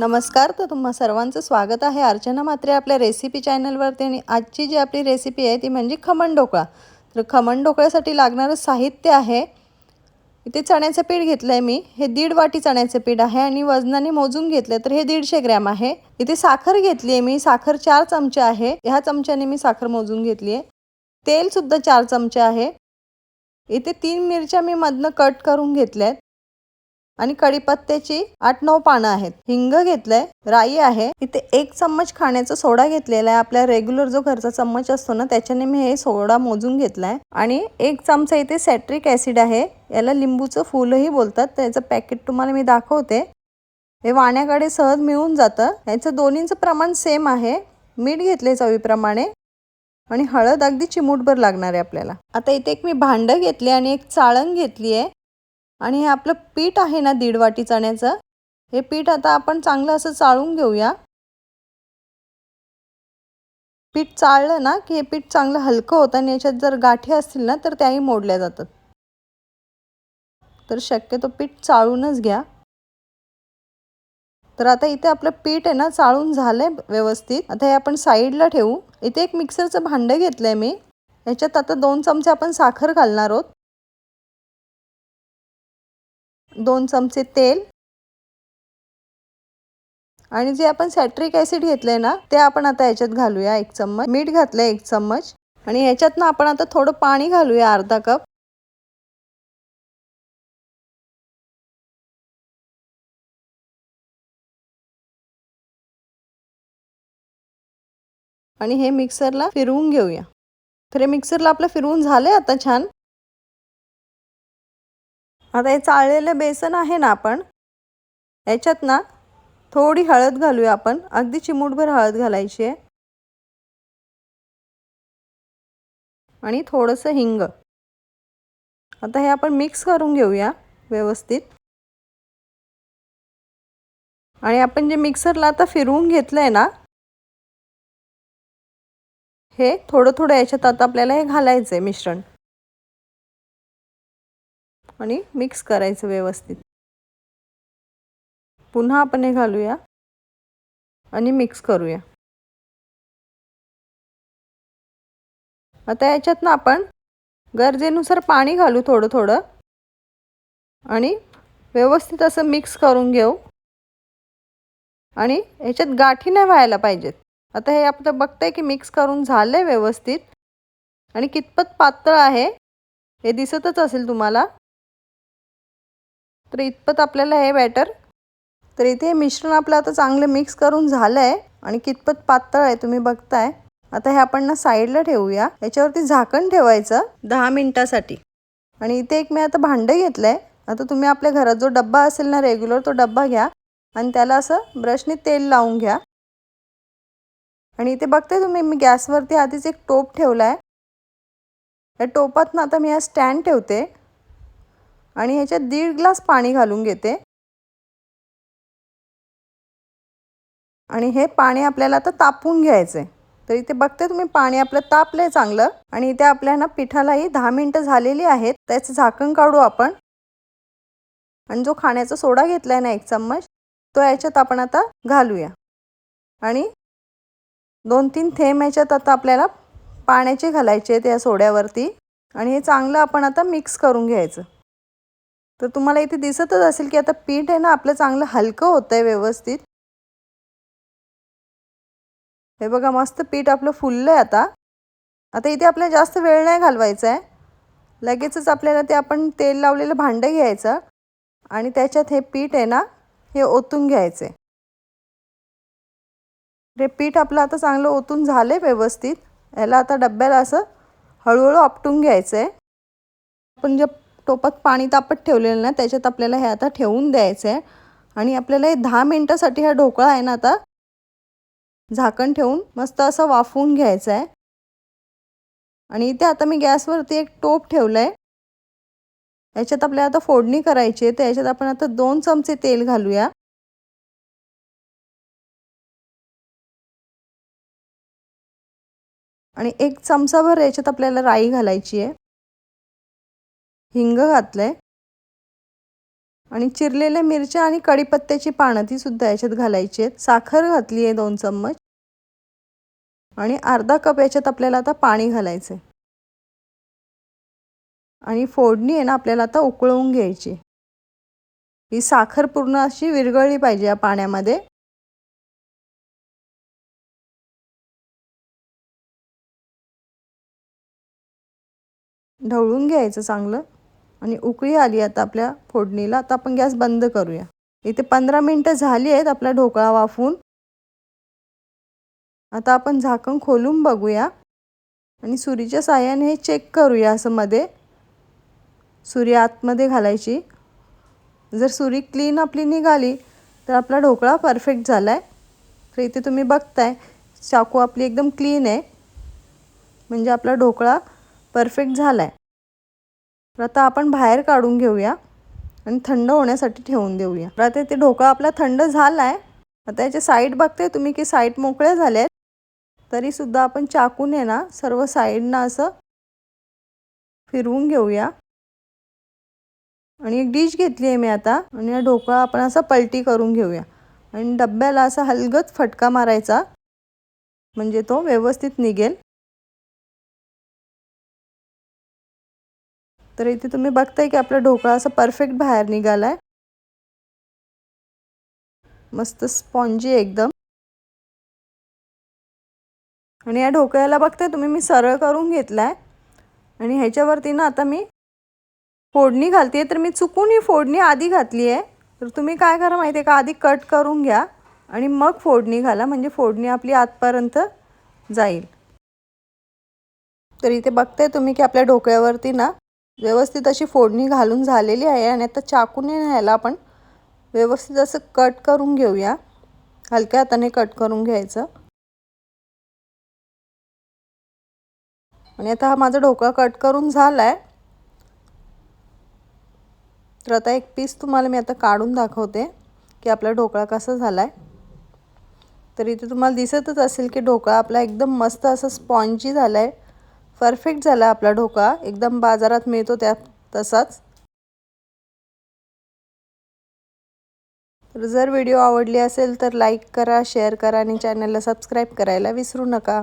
नमस्कार तर तुम्हा सर्वांचं स्वागत आहे अर्चना मात्रे आपल्या रेसिपी चॅनलवरती आणि आजची जी आपली रेसिपी आहे ती म्हणजे खमण ढोकळा. तर खमण ढोकळ्यासाठी लागणारं साहित्य आहे. इथे चण्याचं पीठ घेतलं आहे मी. हे दीड वाटी चण्याचं पीठ आहे आणि वजनाने मोजून घेतलं तर हे दीडशे ग्रॅम आहे. इथे साखर घेतली आहे मी. साखर चार चमचे आहे. ह्या चमच्याने मी साखर मोजून घेतली आहे तेलसुद्धा चार चमचे आहे. इथे तीन मिरच्या मी मधनं कट करून घेतल्या आहेत आणि कढीपत्त्याची आठ नऊ पानं आहेत. हिंग घेतलंय राई आहे. इथे एक चम्मच खाण्याचा सोडा घेतलेला आहे. आपल्या रेग्युलर जो घरचा चम्मच असतो ना त्याच्याने मी हे सोडा मोजून घेतलाय. आणि एक चमचा इथे सॅट्रिक ऍसिड आहे. याला लिंबूचं फुलही बोलतात. त्याचं पॅकेट तुम्हाला मी दाखवते. हे वाण्याकडे सहज मिळून जातं. याचं दोन्हीचं प्रमाण सेम आहे. मीठ घेतले चवीप्रमाणे. आणि हळद अगदी चिमूटभर लागणार आहे आपल्याला. आता इथे एक मी भांडं घेतले आणि एक चाळण घेतली आहे. आणि हे आपलं पीठ आहे ना दीड वाटी चण्याचं हे पीठ आता आपण चांगलं असं चाळून घेऊया. पीठ चाळलं ना की हे पीठ चांगलं हलकं होतं आणि याच्यात जर गाठी असतील ना तर त्याही मोडल्या जातात. तर शक्यतो पीठ चाळूनच घ्या. तर आता इथे आपलं पीठ आहे ना चाळून झालंय व्यवस्थित. आता हे आपण साईडला ठेवू. इथे एक मिक्सरचं भांडं घेतलंय मी. याच्यात आता दोन चमचे आपण साखर घालणार आहोत. दोन चमचे तेल आणि जे आपण सॅट्रिक ॲसिड घेतलंय ना ते आपण आता याच्यात घालूया एक चम्मच. मीठ घातलंय एक चम्मच. आणि ह्याच्यात ना आपण आता थोडं पाणी घालूया अर्धा कप. आणि हे मिक्सरला फिरवून घेऊया. तर हे मिक्सरला आपलं फिरवून झालंय आता छान. आता हे चाळलेलं बेसन आहे ना आपण याच्यात ना थोडी हळद घालूया आपण. अगदी चिमूटभर हळद घालायची आहे. आणि थोडंसं हिंग. आता हे आपण मिक्स करून घेऊया व्यवस्थित. आणि आपण जे मिक्सरला आता फिरवून घेतलं आहे ना हे थोडं थोडं याच्यात आता आपल्याला हे घालायचं आहे मिश्रण. आणि मिक्स करायचं व्यवस्थित. पुन्हा आपण हे घालूया आणि मिक्स करूया. आता याच्यात ना आपण गरजेनुसार पाणी घालू थोडं थोडं. आणि व्यवस्थित असं मिक्स करून घेऊ. आणि याच्यात गाठी नाही व्हायला पाहिजेत. आता हे आपलं बघतंय की मिक्स करून झालं आहे व्यवस्थित. आणि कितपत पातळ आहे हे दिसतच असेल तुम्हाला. तर इतपत आपल्याला हे बॅटर तर इथे हे मिश्रण आपलं आता चांगलं मिक्स करून झालं आहे आणि कितपत पातळ आहे तुम्ही बघताय. आता हे आपण ना साईडला ठेवूया. याच्यावरती झाकण ठेवायचं दहा मिनटासाठी. आणि इथे एक मी आता भांडं घेतलं आहे आता तुम्ही आपल्या घरात जो डब्बा असेल ना रेग्युलर तो डब्बा घ्या आणि त्याला असं ब्रशने तेल लावून घ्या. आणि इथे बघते तुम्ही मी गॅसवरती आधीच एक टोप ठेवला आहे या टोपात ना आता मी हा स्टँड ठेवते. आणि ह्याच्यात दीड ग्लास पाणी घालून घेते. आणि हे पाणी आपल्याला आता तापून घ्यायचं आहे तर इथे बघते तुम्ही पाणी आपलं तापलं आहे चांगलं. आणि इथे आपल्या ना पिठालाही दहा मिनटं झालेली आहेत. त्याचं झाकण काढू आपण. आणि जो खाण्याचा सोडा घेतला आहे ना एक चम्मच तो याच्यात आपण आता घालूया. आणि दोन तीन थेंब याच्यात आता आपल्याला पाण्याचे घालायचे आहेत या सोड्यावरती. आणि हे चांगलं आपण आता मिक्स करून घ्यायचं. तर तुम्हाला इथे दिसतच असेल की आता पीठ आहे ना आपलं चांगलं हलकं होतं आहे व्यवस्थित. हे बघा मस्त पीठ आपलं फुललं आहे आता. आता इथे आपल्याला जास्त वेळ नाही घालवायचा आहे लगेचच आपल्याला ते आपण तेल लावलेलं भांडं घ्यायचं आणि त्याच्यात हे पीठ आहे ना हे ओतून घ्यायचं आहे हे पीठ आपलं आता चांगलं ओतून झालं आहे व्यवस्थित. याला आता डब्याला असं हळूहळू आपटून घ्यायचं आहे आपण जे टोपात पाणी तापत ठेवलेलं ना त्याच्यात आपल्याला हे आता ठेवून द्यायचं आहे आणि आपल्याला हे दहा मिनटासाठी हा ढोकळा आहे ना आता झाकण ठेवून मस्त असं वाफवून घ्यायचं आहे आणि इथे आता मी गॅसवरती एक टोप ठेवलं आहे याच्यात आपल्याला आता फोडणी करायची आहे तर याच्यात आपण आता दोन चमचे तेल घालूया. आणि एक चमचाभर याच्यात आपल्याला राई घालायची आहे. हिंग घातलं आहे आणि चिरलेल्या मिरच्या आणि कढीपत्त्याची पानं ती सुद्धा याच्यात घालायची आहेत. साखर घातली आहे दोन चम्मच. आणि अर्धा कप याच्यात आपल्याला आता पाणी घालायचं आहे आणि फोडणी आहे ना आपल्याला आता उकळवून घ्यायची. ही साखर पूर्ण अशी विरघळली पाहिजे या पाण्यामध्ये. ढवळून घ्यायचं चांगलं. आणि उकळी आली आता आपल्या फोडणीला. आता आपण गॅस बंद करूया. इथे पंधरा मिनटं झाली आहेत आपला ढोकळा वाफून. आता आपण झाकण खोलून बघूया. आणि सुरीच्या साह्याने हे चेक करूया असं मध्ये. सुरी आतमध्ये घालायची. जर सुरी क्लीन आपली निघाली तर आपला ढोकळा परफेक्ट झाला आहे तर इथे तुम्ही बघताय चाकू आपली एकदम क्लीन आहे. म्हणजे आपला ढोकळा परफेक्ट झाला आहे तर आता आपण बाहेर काढून घेऊया आणि थंड होण्यासाठी ठेवून देऊया. तर आता ते ढोकळा आपला थंड झाला आहे आता याचे साईड बघते तुम्ही की साईड मोकळ्या झाल्या आहेत तरीसुद्धा आपण चाकूने ना सर्व साईडनं असं फिरवून घेऊया. आणि एक डिश घेतली आहे मी आता. आणि हा ढोकळा आपण असा पलटी करून घेऊया. आणि डब्याला असा हलगत फटका मारायचा. म्हणजे तो व्यवस्थित निघेल. तर इथे तुम्ही बघताय की आपला ढोकळा असा परफेक्ट बाहेर निघाला आहे मस्त स्पॉन्जी एकदम. आणि या ढोकळ्याला बघताय तुम्ही मी सरळ करून घेतला आहे आणि ह्याच्यावरती ना आता मी फोडणी घालते तर मी चुकून ही फोडणी आधी घातली आहे तर तुम्ही काय करा माहिती आहे का आधी कट करून घ्या आणि मग फोडणी घाला म्हणजे फोडणी आपली आतपर्यंत जाईल. तर इथे बघताय तुम्ही की आपल्या ढोकळ्यावरती ना व्यवस्थित अशी फोडणी घालून झालेली आहे आणि आता चाकूने ह्याला आपण व्यवस्थित असं कट करून घेऊया. हलक्या हाताने कट करून घ्यायचं. आणि आता हा माझा ढोकळा कट करून झाला आहे तर आता एक पीस तुम्हाला मी आता काढून दाखवते की आपला ढोकळा कसा झाला आहे तर इथे तुम्हाला दिसतच असेल की ढोकळा आपला एकदम मस्त असं स्पॉन्जी झाला आहे परफेक्ट झाला आपला ढोका. एकदम बाजारात मिळतो त्या तसाच. तर जर व्हिडिओ आवडली असेल तर लाईक करा शेअर करा आणि चॅनलला सबस्क्राईब करायला विसरू नका.